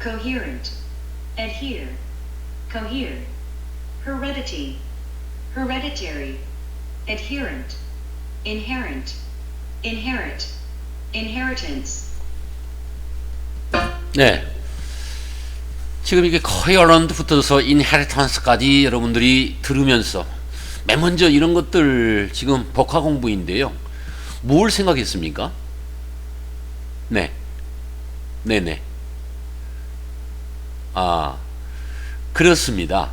coherent, adhere, cohere, heredity, hereditary, adherent, inherent, inherit, inheritance. 네. 지금 이게 거의 언론부터서 인헤리턴스까지 여러분들이 들으면서 맨 먼저 이런 것들 지금 복화 공부인데요. 뭘 생각했습니까? 네. 네네. 아, 그렇습니다.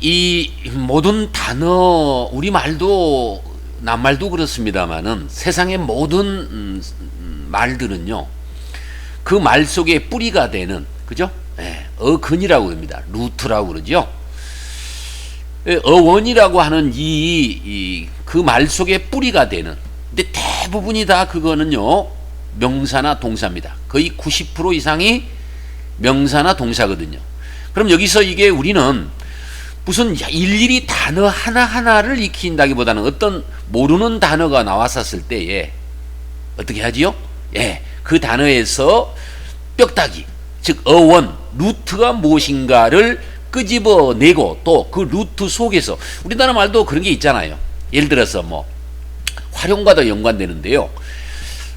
이 모든 단어, 우리 말도, 남말도 그렇습니다만은 세상의 모든 음, 음, 말들은요, 그 말 속에 뿌리가 되는, 그죠? 예, 어근이라고 합니다. 루트라고 그러죠. 예, 어원이라고 하는 이 그 말 속에 뿌리가 되는 근데 대부분이 다 그거는요 명사나 동사입니다. 거의 90% 이상이 명사나 동사거든요. 그럼 여기서 이게 우리는 무슨 일일이 단어 하나하나를 익힌다기보다는 어떤 모르는 단어가 나왔었을 때에 어떻게 하지요? 예, 그 단어에서 뼈다귀, 즉 어원, 루트가 무엇인가를 끄집어내고 또 그 루트 속에서 우리나라 말도 그런 게 있잖아요. 예를 들어서 뭐 활용과도 연관되는데요.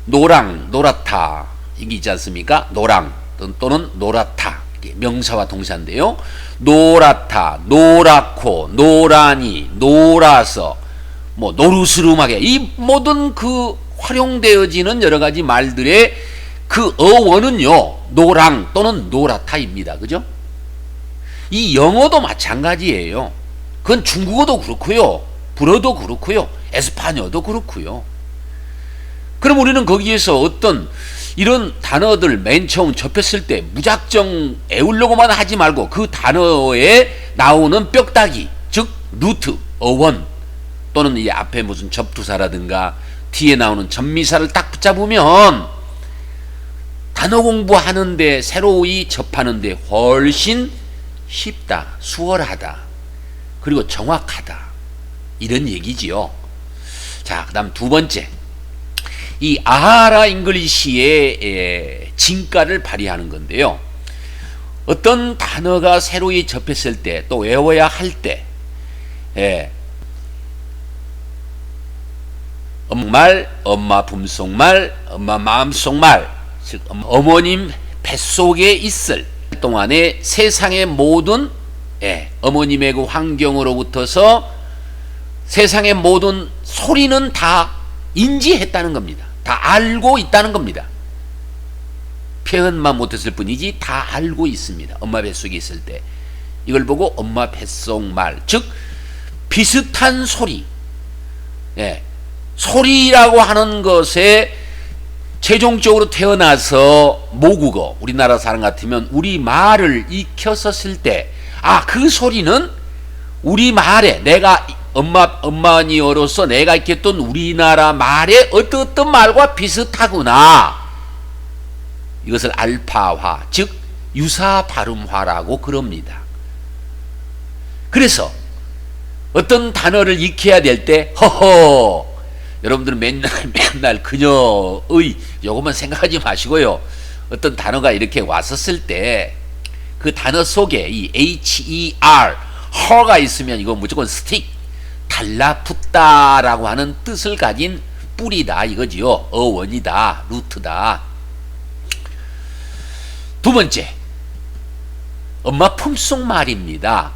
노랑, 노랗다 이게 있지 않습니까? 노랑 또는 노랗다 명사와 동사인데요. 노랗다, 노랗고, 노라니, 노라서, 뭐 노르스름하게 이 모든 그 활용되어지는 여러 가지 말들의 그 어원은요 노랑 또는 노랗다입니다. 그죠? 이 영어도 마찬가지예요. 그건 중국어도 그렇고요. 불어도 그렇고요. 에스파녀도 그렇고요. 그럼 우리는 거기에서 어떤 이런 단어들 맨 처음 접했을 때 무작정 애우려고만 하지 말고 그 단어에 나오는 뼈다귀, 즉 루트, 어원 또는 이 앞에 무슨 접두사라든가 뒤에 나오는 전미사를 딱 붙잡으면 단어 공부하는데 새로이 접하는데 훨씬 쉽다, 수월하다, 그리고 정확하다 이런 얘기지요. 자, 그다음 두 번째 이 아하라 잉글리시의 진가를 발휘하는 건데요. 어떤 단어가 새로이 접했을 때 또 외워야 할 때, 예. 엄말, 엄마 품속말, 엄마 마음속말, 즉 어머님 뱃속에 있을 동안에 세상의 모든 예, 어머님의 그 환경으로부터서 세상의 모든 소리는 다 인지했다는 겁니다. 다 알고 있다는 겁니다. 표현만 못했을 뿐이지 다 알고 있습니다. 엄마 뱃속에 있을 때 이걸 보고 엄마 뱃속 말, 즉 비슷한 소리, 예, 소리라고 하는 것에 최종적으로 태어나서 모국어 우리나라 사람 같으면 우리 말을 익혔었을 때, 아 그 소리는 우리 말에 내가 엄마 엄마니어로서 내가 익혔던 우리나라 말의 어떤 어떤 말과 비슷하구나. 이것을 알파화, 즉 유사 발음화라고 그럽니다. 그래서 어떤 단어를 익혀야 될 때 허허 여러분들은 맨날 맨날 그녀의 요것만 생각하지 마시고요. 어떤 단어가 이렇게 왔었을 때 그 단어 속에 이 H E R 허가 있으면 이거 무조건 스틱 달라붙다라고 하는 뜻을 가진 뿌리다 이거지요. 어원이다, 루트다. 두 번째, 엄마 품속 말입니다.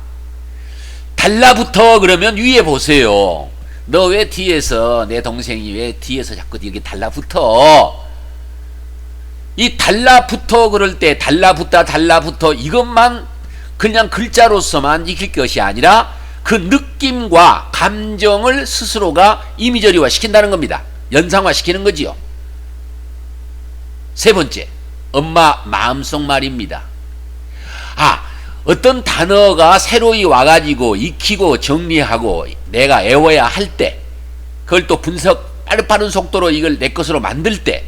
달라붙어 그러면 위에 보세요. 너 왜 뒤에서 내 동생이 왜 뒤에서 자꾸 이렇게 달라붙어? 이 달라붙어 그럴 때 달라붙다 달라붙어 이것만 그냥 글자로서만 익힐 것이 아니라 그 느낌과 감정을 스스로가 이미저리화 시킨다는 겁니다. 연상화 시키는 거지요. 세 번째, 엄마 마음속 말입니다. 아, 어떤 단어가 새로이 와가지고 익히고 정리하고 내가 애워야 할 때, 그걸 또 분석 빠르빠른 속도로 이걸 내 것으로 만들 때,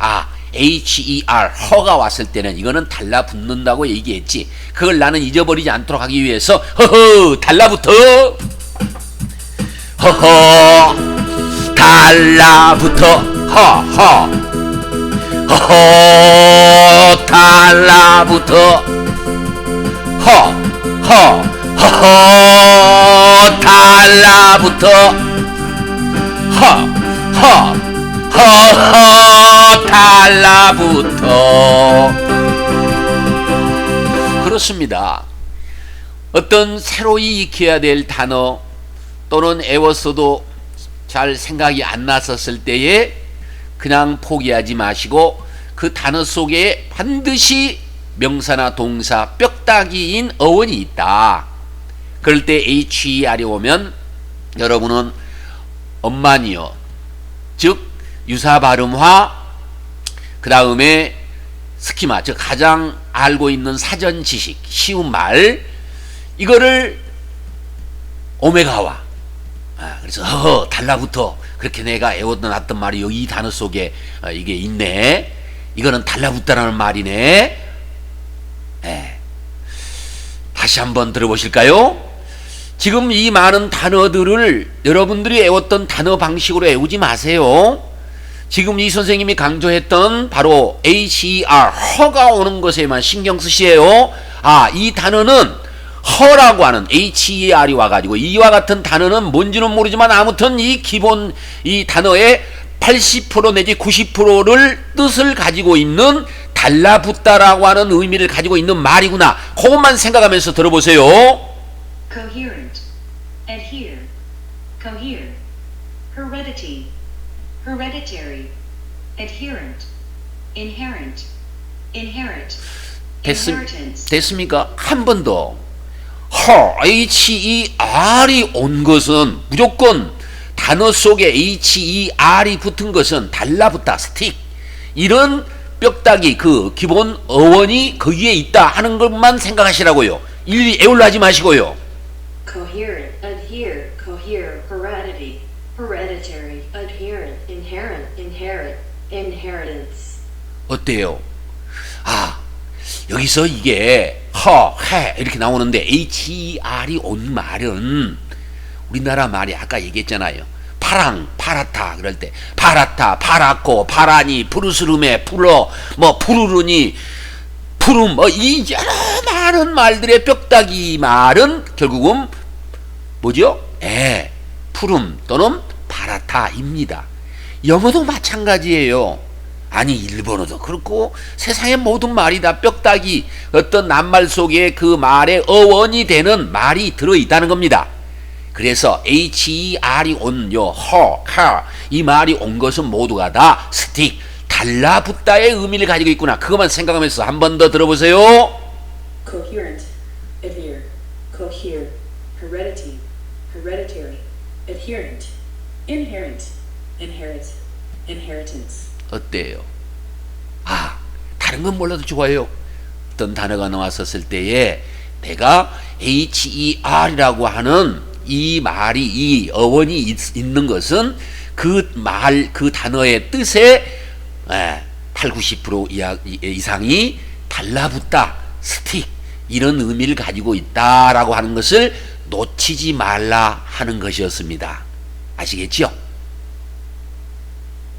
아, HER, 허가 왔을 때는 이거는 달라붙는다고 얘기했지. 그걸 나는 잊어버리지 않도록 하기 위해서, 허허, 달라붙어! 허허, 달라붙어, 허허, 허허, 달 달라붙어. 허, 허, 허, 달라붙어 달라붙어 그렇습니다. 어떤 새로이 익혀야 될 단어 또는 애웠어도 잘 생각이 안 났었을 때에 그냥 포기하지 마시고 그 단어 속에 반드시 명사나 동사 뼈다귀인 어원이 있다. 그럴 때 HER이 오면 여러분은 엄마니요. 즉 유사 발음화 그 다음에 스키마 즉 가장 알고 있는 사전 지식 쉬운 말 이거를 오메가와 아, 그래서 허 달라붙어 그렇게 내가 애워놨던 말이 여기 이 단어 속에 어, 이게 있네 이거는 달라붙다라는 말이네 예. 다시 한번 들어보실까요? 지금 이 많은 단어들을 여러분들이 애웠던 단어 방식으로 애우지 마세요. 지금 이 선생님이 강조했던 바로 HER 허가 오는 것에만 신경 쓰시에요. 아, 이 단어는 허라고 하는 HER이 와가지고 이와 같은 단어는 뭔지는 모르지만 아무튼 이 기본 이 단어의 80% 내지 90%를 뜻을 가지고 있는 달라붙다라고 하는 의미를 가지고 있는 말이구나. 그것만 생각하면서 들어보세요. coherent, adhere, cohere, heredity, hereditary, adherent, inherent, inherit, 됐습, inheritance, 됐습니까? 한 번 더. 허, H-E-R이 온 것은 무조건 단어 속에 H-E-R이 붙은 것은 달라붙다, 스틱. 이런 뼈다귀, 그 기본 어원이 거기에 있다 하는 것만 생각하시라고요. 일일이 애올라 하지 마시고요. coherent, adhere, cohere, heredity, hereditary, adherent, inherent, inherit, inheritance. 어때요? 아, 여기서 이게 허, 해 이렇게 나오는데 H-E-R이 온 말은 우리나라 말이 아까 얘기했잖아요. 파랑, 파랗다 그럴 때 파랗다, 파랗고, 파라니, 푸르스름에, 풀어, 뭐 푸르르니, 푸름, 뭐이 여러 많은 말들의 뼈다귀 말은 결국은 뭐죠? 예, 푸름 또는 파랗다입니다. 영어도 마찬가지예요. 아니 일본어도 그렇고 세상의 모든 말이 다 뼈다귀 어떤 낱말 속에 그 말의 어원이 되는 말이 들어 있다는 겁니다. 그래서 H-E-R이 온요 허, 카, 이 말이 온 것은 모두가 다 스틱, 달라붙다의 의미를 가지고 있구나. 그것만 생각하면서 한 번 더 들어보세요. Coherent, adhere, cohere, heredity, hereditary, adherent, inherent, inherit, inheritance. 어때요? 아, 다른 건 몰라도 좋아요. 어떤 단어가 나왔었을 때에 내가 HER이라고 하는 이 말이 이 어원이 있, 있는 것은 그 말 그 단어의 뜻에 에, 8, 90% 이하, 이- 이상이 달라붙다, 스틱 이런 의미를 가지고 있다라고 하는 것을 놓치지 말라 하는 것이었습니다. 아시겠죠?